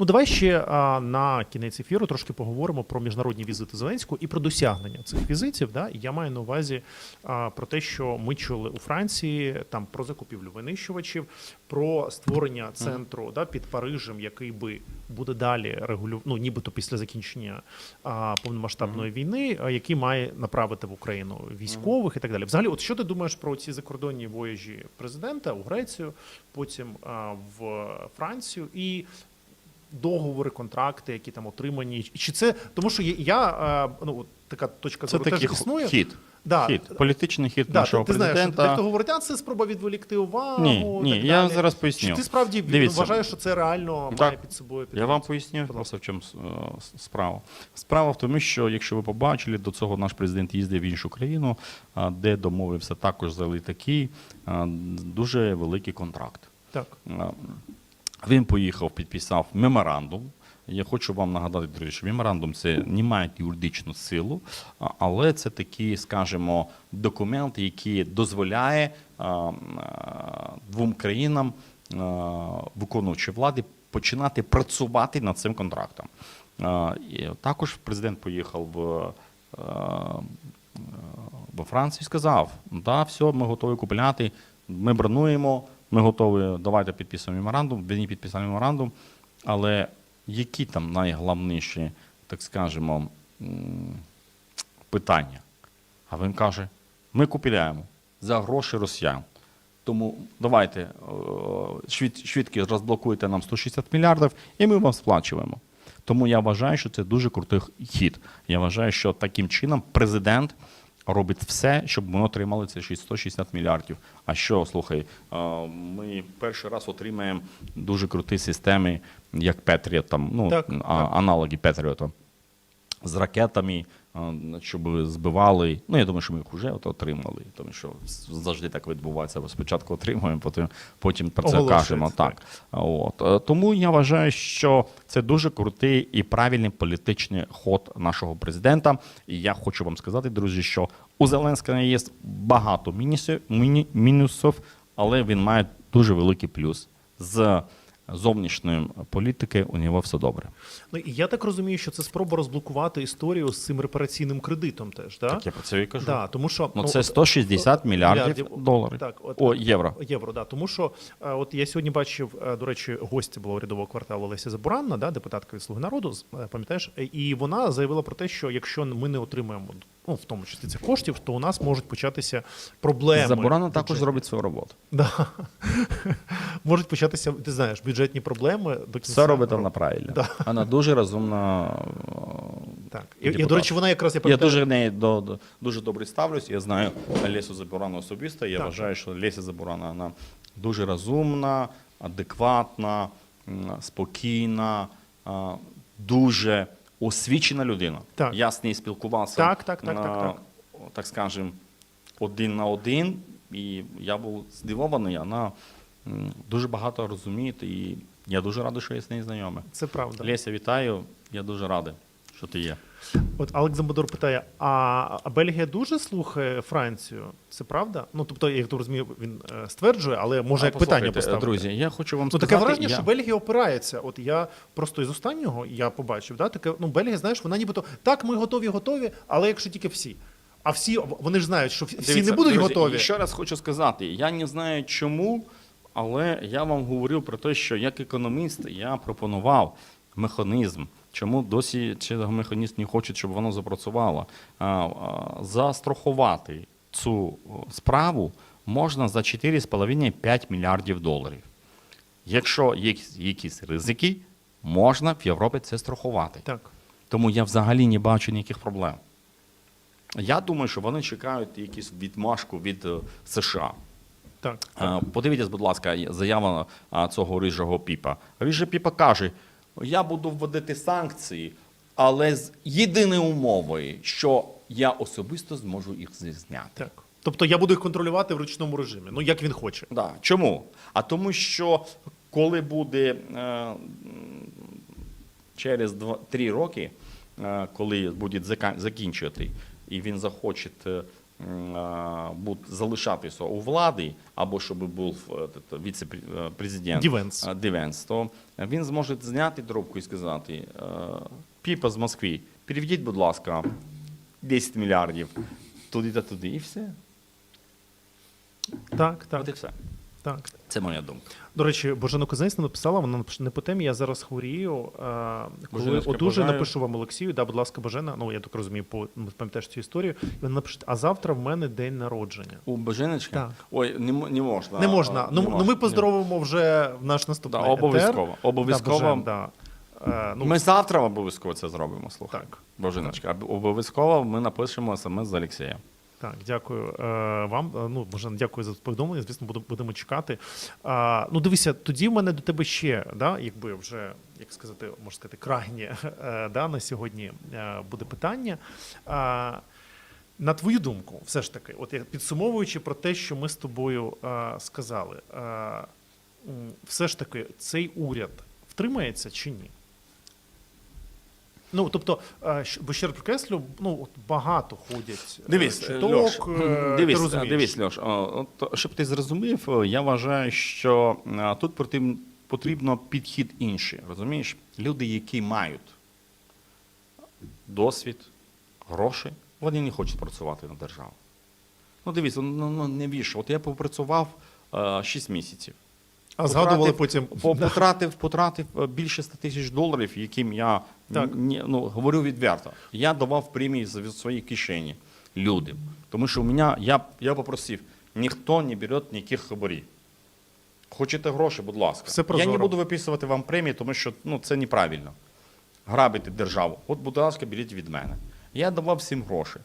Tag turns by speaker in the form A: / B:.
A: Ну давай ще а, на кінець ефіру трошки поговоримо про міжнародні візити Зеленського і про досягнення цих візитів. Да? Я маю на увазі а, про те, що ми чули у Франції там про закупівлю винищувачів, про створення центру да, під Парижем, який би буде далі регулю... ну, нібито після закінчення а, повномасштабної війни, а, який має направити в Україну військових і так далі. Взагалі, от що ти думаєш про ці закордонні вояжі президента у Грецію, потім а, в Францію і договори, контракти, які там отримані, чи це тому, що я- я е, ну така точка зору теж існує.
B: хід.
A: Да.
B: хід. Політичний хід
A: Да,
B: нашого
A: ти, ти знаєш, дехто говорить, а це спроба відволікти увагу.
B: Ні, ні,
A: так
B: я
A: далі.
B: зараз поясню.
A: Чи ти справді
B: Дивіться.
A: вважаєш, що це реально
B: Так.
A: має під собою
B: Я вам
A: підтримку?
B: поясню просто в чому е, справа. Справа в тому, що якщо ви побачили, до цього наш президент їздив в іншу країну, де домовився також за літаки, дуже великий контракт.
A: Так.
B: Він поїхав, підписав меморандум. Я хочу вам нагадати, друзі, що меморандум це не має юридичну силу, але це такий, скажімо, документ, який дозволяє двом країнам виконуючої влади починати працювати над цим контрактом. І також президент поїхав в. а, во Франції сказав: да, все, ми готові купляти, ми бронуємо, ми готові, давайте підписуємо меморандум. Він підписали меморандум. Але які там найголовніші, так скажемо, питання? А він каже: ми купляємо за гроші росіян. Тому давайте швид, швидко розблокуйте нам 160 мільярдів, і ми вам сплачуємо. Тому я вважаю, що це дуже крутий хід. Я вважаю, що таким чином президент робить все, щоб ми отримали це 160 мільярдів. А що, слухай, ми перший раз отримаємо дуже круті системи, як Петріот, там, ну,
A: Так,
B: а-
A: так.
B: аналоги Петріота з ракетами, щоб збивали. Ну, я думаю, що ми їх вже от отримали, тому що завжди так відбувається. Спочатку отримуємо, потім, потім про це кажемо. Так. От. Е, Тому я вважаю, що це дуже крутий і правильний політичний ход нашого президента. І я хочу вам сказати, друзі, що у Зеленського є багато мінусів, міні- мінусів, але він має дуже великий плюс. З зовнішньої політики у нього все добре.
A: Ну і я так розумію, що це спроба розблокувати історію з цим репараційним кредитом теж, да?
B: Так я про це і кажу.
A: Да, тому що
B: Ну,
A: от-
B: це 160 мільярдів доларів.
A: Так, от,
B: О, євро.
A: Євро, да. Тому що е, от я сьогодні бачив, е, до речі, гостя була урядового кварталу Леся Забуранна, да, депутатка від Слуги народу, е, пам'ятаєш, і вона заявила про те, що якщо ми не отримаємо, ну в тому числі цих коштів, то у нас можуть початися проблеми.
B: Заборона також зробить свою роботу.
A: Да. Можуть початися, ти знаєш, бюджетні проблеми до кінця.
B: Все робить вона правильно.
A: Да.
B: Вона дуже розумна.
A: Так. І, і, до речі, вона якраз я
B: Я
A: пам'ятаю.
B: дуже неї до, до дуже добре ставлюсь. Я знаю Лесю Забурану особисто. Я
A: Так.
B: вважаю, що Леся Забурана вона дуже розумна, адекватна, спокійна, дуже освічена людина.
A: Так.
B: Я з нею спілкувався.
A: Так, так, так, так,
B: а,
A: так.
B: так скажем, один на один, і я був здивований. Вона дуже багато розуміє, і я дуже радий, що я з нею знайомий.
A: Це правда.
B: Леся, вітаю. Я дуже радий, що ти є.
A: От Алекс Замбадор питає: а, а Бельгія дуже слухає Францію? Це правда? Ну тобто, я так розумію, він е, стверджує, але може
B: А,
A: як питання поставити.
B: Друзі, я хочу вам
A: Ну
B: сказати.
A: таке враження,
B: я...
A: що Бельгія опирається. От я просто із останнього я побачив, да, таке, ну Бельгія, знаєш, вона нібито так, ми готові, готові, але якщо тільки всі. А всі вони ж знають, що всі
B: Дивіться,
A: не будуть
B: друзі,
A: готові.
B: І ще раз хочу сказати: я не знаю чому, але я вам говорив про те, що як економіст я пропонував механізм. Чому досі механізм не хочуть, щоб воно запрацювало? Застрахувати цю справу можна за 4,5-5 мільярдів доларів. Якщо є якісь ризики, можна в Європі це страхувати.
A: Так.
B: Тому я взагалі не бачу ніяких проблем. Я думаю, що вони чекають якусь відмашку від е, США.
A: Так,
B: Е, Подивіться, будь ласка, заява цього рижого піпа. Рижий піпа каже: я буду вводити санкції, але з єдиною умовою, що я особисто зможу їх зняти.
A: так. Тобто я буду їх контролювати в ручному режимі. Ну як він хоче.
B: Да. Чому? А тому, що коли буде е, через 3 роки, е, коли буде закінчувати, і він захоче е, залишатися у владі, або щоб був е, віце-президент
A: Дівенс.
B: Дівенс, то він зможе зняти трубку і сказати: е, Піпа з Москви, переведіть, будь ласка, 10 мільярдів туди та туди, і все.
A: Так, так,
B: От і все.
A: Так.
B: Це моя думка.
A: До речі, Божена Кузнець написала, вона напише не по темі, я зараз хворію. е, Коли
B: Боженочка,
A: одуже,
B: бажаю.
A: напишу вам Олексію, да, будь ласка, Божена, ну я так розумію, по пам'ятаєш цю історію. І вона напише, а завтра в мене день народження.
B: У Боженочка?
A: Так.
B: Ой, не, м- не можна.
A: Не можна.
B: а,
A: Ну,
B: не
A: ну ми поздоровимо вже в наш наступний
B: Да, обов'язково.
A: етер.
B: Обов'язково.
A: Да, Божен, да. Е, ну,
B: Ми завтра обов'язково це зробимо, слухай.
A: Так.
B: Боженочка, об- обов'язково ми напишемо смс з Олексія.
A: Так, дякую е, вам. Е, Ну, Божен, дякую за повідомлення. Звісно, будемо чекати. Ну, дивися, тоді в мене до тебе ще, да, якби вже, як сказати, можна сказати, крайнє е, да, на сьогодні буде питання. На твою думку, все ж таки, от як підсумовуючи про те, що ми з тобою сказали, все ж таки, цей уряд втримається чи ні? Ну, тобто, е, бо ще раз підкреслю, ну, от багато ходять е,
B: Дивись,
A: чуток,
B: Льош,
A: е,
B: дивись,
A: ти
B: дивись, Льош, от, щоб ти зрозумів, е, я вважаю, що е, тут потрібно, потрібно підхід інший. Розумієш? Люди, які мають досвід, гроші, вони не хочуть працювати на державу. Ну, дивись, ну, ну не більше. От я попрацював е, 6 місяців.
A: А згадували
B: Потратив-
A: потім.
B: Потратив, потратив е, більше 100 тисяч доларів, яким я
A: Так.
B: ну, говорю відверто. Я давав премії з своєї кишені людям. Тому що у мене, я, я попросив, ніхто не бере ніяких хабарів. Хочете гроші, будь ласка.
A: Все
B: я не буду виписувати вам премії, тому що ну, це неправильно. Грабити державу. От, будь ласка, беріть від мене. Я давав всім гроші.